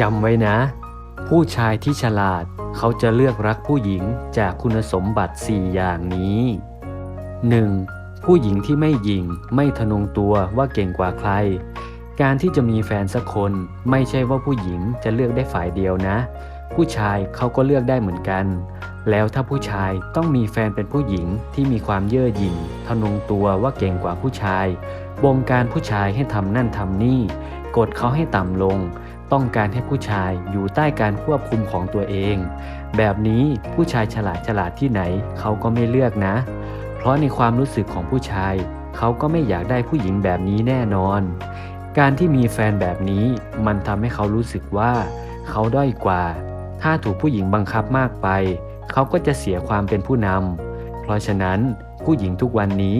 จำไว้นะ ผู้ชายที่ฉลาดเขาจะเลือกรักผู้หญิงจากคุณสมบัติ 4 อย่างนี้ 1. ผู้หญิงที่ไม่หยิงไม่ทะนงตัวว่าเก่งกว่าใคร การที่จะมีแฟนสักคนไม่ใช่ว่าผู้หญิงจะเลือกได้ฝ่ายเดียวนะ ผู้ชายเขาก็เลือกได้เหมือนกัน แล้วถ้าผู้ชายต้องมีแฟนเป็นผู้หญิงที่มีความเย่อหยิ่งทะนงตัวว่าเก่งกว่าผู้ชาย บงการผู้ชายให้ทำนั่นทำนี่ กดเขาให้ต่ำลง ต้องการให้ผู้ชายอยู่ใต้การควบคุมของตัวเอง แบบนี้ผู้ชายฉลาดฉลาดที่ไหนเขาก็ไม่เลือกนะ เพราะในความรู้สึกของผู้ชาย เขาก็ไม่อยากได้ผู้หญิงแบบนี้แน่นอน การที่มีแฟนแบบนี้มันทำให้เขารู้สึกว่า เขาด้อยกว่า ถ้าถูกผู้หญิงบังคับมากไป เขาก็จะเสียความเป็นผู้นำเพราะฉะนั้นผู้หญิงทุกวันนี้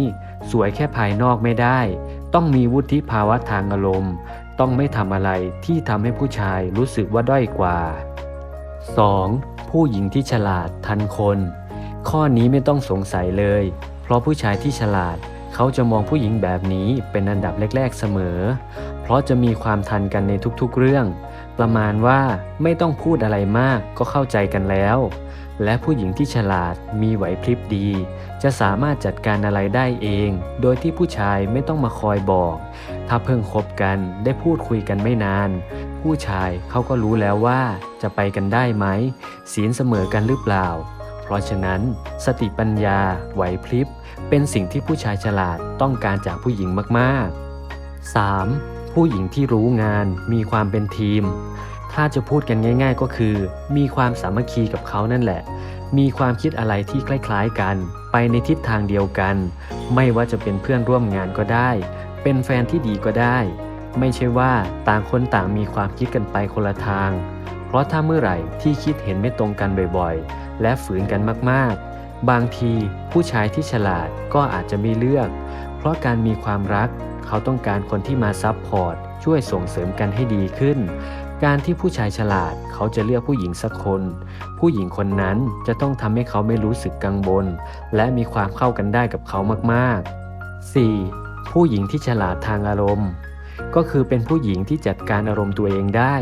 สวยแค่ภายนอกไม่ได้ ต้องมีวุฒิภาวะทางอารมณ์ ต้องไม่ทำอะไรที่ทำให้ผู้ชายรู้สึกว่าด้อยกว่า 2. ผู้หญิงที่ฉลาดทันคน ข้อนี้ไม่ต้องสงสัยเลย เพราะผู้ชายที่ฉลาดเขาจะมองผู้หญิงแบบนี้เป็นอันดับแรก ๆเสมอ เพราะจะมีความทันกันในทุกๆเรื่อง ประมาณว่าไม่ต้องพูดอะไรมากก็เข้าใจกันแล้ว และผู้หญิงที่ฉลาดมีไหวพริบดี จะสามารถจัดการอะไรได้เอง โดยที่ผู้ชายไม่ต้องมาคอยบอก ถ้าเพิ่งคบกันได้พูดคุยกันไม่นาน ผู้ชายเขาก็รู้แล้วว่าจะไปกันได้ไหมศีลเสมอกันหรือเปล่า เพราะฉะนั้น สติปัญญา ไหวพริบ เป็นสิ่งที่ผู้ชายฉลาดต้องการจากผู้หญิงมากๆ 3. ผู้หญิงที่รู้งานมีความเป็นทีม ถ้าจะพูดกันง่าย ๆ ก็คือ มีความสามัคคีกับเขานั่นแหละ มีความคิดอะไรที่คล้าย ๆ กัน ไปในทิศทางเดียวกัน ไม่ว่าจะเป็นเพื่อนร่วมงานก็ได้ เป็นแฟนที่ดีก็ได้ ไม่ใช่ว่าต่างคนต่างมีความคิดกันไปคนละทาง เพราะถ้าเมื่อไหร่ที่คิดเห็นไม่ตรงกันบ่อยๆ และฝืนกันมากๆ บางทีผู้ชายที่ฉลาดก็อาจจะไม่เลือก เพราะการมีความรัก เขาต้องการคนที่มาซับพอร์ตช่วยส่งเสริมกันให้ดีขึ้น การที่ผู้ชายฉลาดเขาจะเลือกผู้หญิงสักคน ผู้หญิงคนนั้นจะต้องทำให้เขาไม่รู้สึกกังวลและมีความเข้ากันได้กับเขามากๆ 4. ผู้หญิงที่ฉลาดทางอารมณ์ ก็คือเป็นผู้หญิงที่จัดการอารมณ์ตัวเองได้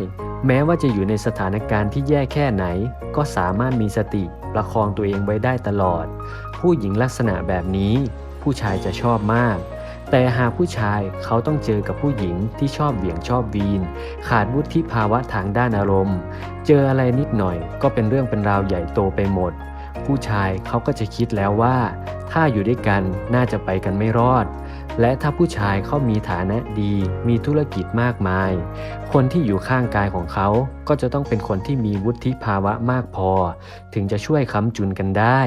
แม้ว่าจะอยู่ในสถานการณ์ที่แย่แค่ไหน ก็สามารถมีสติประคองตัวเองไว้ได้ตลอด ผู้หญิงลักษณะแบบนี้ ผู้ชายจะชอบมาก แต่หากผู้ชายเขาต้องเจอกับผู้หญิงที่ชอบเหวี่ยงชอบวีน ขาดวุฒิภาวะทางด้านอารมณ์ เจออะไรนิดหน่อย ก็เป็นเรื่องเป็นราวใหญ่โตไปหมด ผู้ชายเขาก็จะคิดแล้วว่า ถ้าอยู่ด้วยกันน่าจะไปกันไม่รอด และถ้าผู้ชายเขามีฐานะดี มีธุรกิจมากมาย คนที่อยู่ข้างกายของเขาก็จะต้องเป็นคนที่มีวุฒิภาวะมากพอ ถึงจะช่วยค้ำจุนกันได้